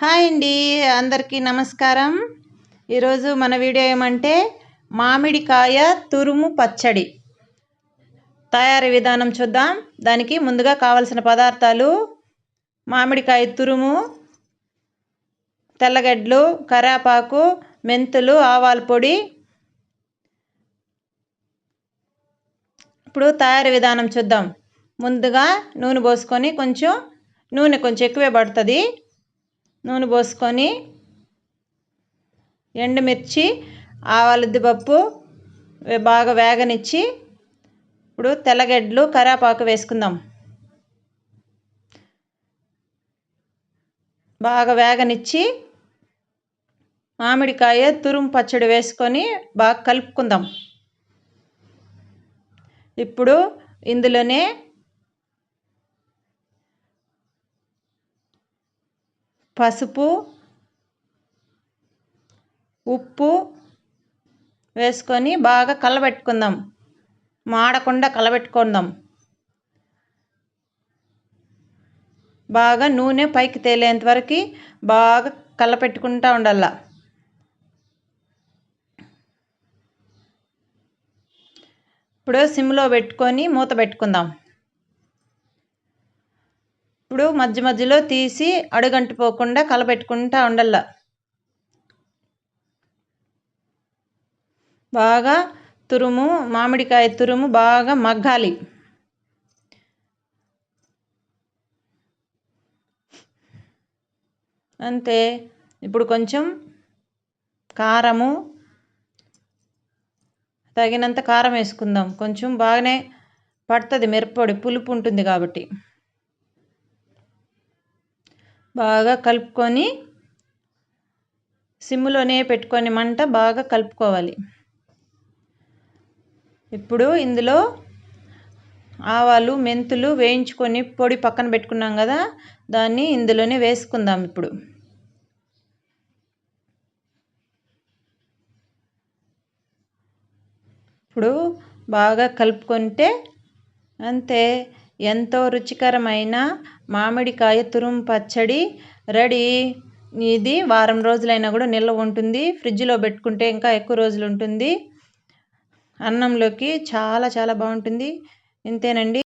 Hi అండి అందరికీ నమస్కారం. ఈరోజు మన వీడియో ఏమంటే మామిడికాయ తురుము పచ్చడి. తయారీ విధానం చూద్దాం. దానికి ముందుగా కావలసిన పదార్థాలు మామిడికాయ తురుము తెల్లగడ్డలు కరేపాకు మెంతులు ఆవాల పొడి. ఇప్పుడు తయారీ విధానం చూద్దాం. ముందుగా నూనె పోసుకొని కొంచెం నూనె కొంచెం ఎక్కువే పడుతుంది. నూనె పోసుకొని ఎండుమిర్చి ఆవాలద్దిపప్పు బాగా వేగనిచ్చి ఇప్పుడు తెల్లగడ్డలు కరేపాకు వేసుకుందాం. బాగా వేగనిచ్చి మామిడికాయ తురుము పచ్చడి వేసుకొని బాగా కలుపుకుందాం. ఇప్పుడు ఇందులోనే పసుపు ఉప్పు వేసుకొని బాగా కలబెట్టుకుందాం. మాడకుండా కలబెట్టుకుందాం. బాగా నూనె పైకి తేలేంత వరకు బాగా కలపెట్టుకుంటా ఉండాల. ఇప్పుడు సిమ్లో పెట్టుకొని మూత పెట్టుకుందాం. ఇప్పుడు మధ్య మధ్యలో తీసి అడుగంటిపోకుండా కలపెట్టుకుంటా ఉండల్లా బాగా తురుము మామిడికాయ తురుము బాగా మగ్గాలి. అంతే. ఇప్పుడు కొంచెం కారము తగినంత కారం వేసుకుందాం. కొంచెం బాగానే పడుతుంది మిరప్పొడి పులుపు ఉంటుంది కాబట్టి. బాగా కలుపుకొని సిమ్లోనే పెట్టుకొని మంట బాగా కలుపుకోవాలి. ఇప్పుడు ఇందులో ఆవాలు మెంతులు వేయించుకొని పొడి పక్కన పెట్టుకున్నాం కదా దాన్ని ఇందులోనే వేసుకుందాం ఇప్పుడు. ఇప్పుడు బాగా కలుపుకుంటే అంతే. ఎంతో రుచికరమైన మామిడికాయ తురుము పచ్చడి రెడీ. ఇది వారం రోజులైనా కూడా నిల్వ ఉంటుంది. ఫ్రిడ్జ్లో పెట్టుకుంటే ఇంకా ఎక్కువ రోజులు ఉంటుంది. అన్నంలోకి చాలా చాలా బాగుంటుంది. ఇంతేనండి.